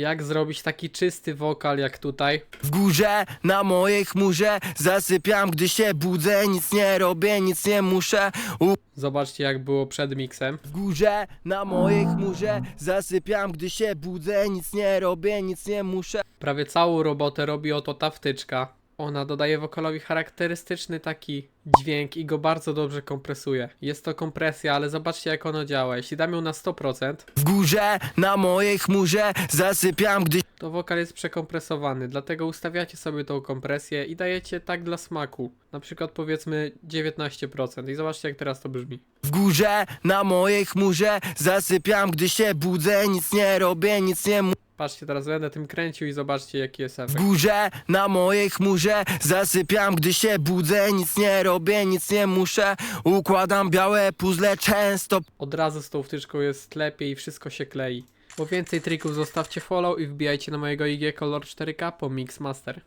jak zrobić taki czysty wokal jak tutaj. W górze, na mojej chmurze Zasypiam, gdy się budzę Nic nie robię, nic nie muszę U Zobaczcie jak było przed miksem. w górze, na mojej chmurze Zasypiam, gdy się budzę Nic nie robię, nic nie muszę Prawie całą robotę robi oto ta wtyczka. Ona dodaje wokalowi charakterystyczny taki dźwięk i go bardzo dobrze kompresuje. Jest to kompresja, ale zobaczcie jak ono działa. Jeśli dam ją na 100%, W górze, na mojej chmurze Zasypiam, gdy to wokal jest przekompresowany, dlatego ustawiacie sobie tą kompresję i dajecie tak dla smaku. Na przykład powiedzmy 19% i zobaczcie jak teraz to brzmi. W górze, na mojej chmurze Zasypiam, gdy się budzę Nic nie robię, nic nie muszę Patrzcie, teraz będę tym kręcił i zobaczcie jaki jest W efekt. górze, na mojej chmurze Zasypiam, gdy się budzę Nic nie robię, nic nie muszę Układam białe puzzle często Od razu z tą wtyczką jest lepiej i wszystko się klei. Po więcej trików zostawcie follow i wbijajcie na mojego IG Color 4K po Mixmaster.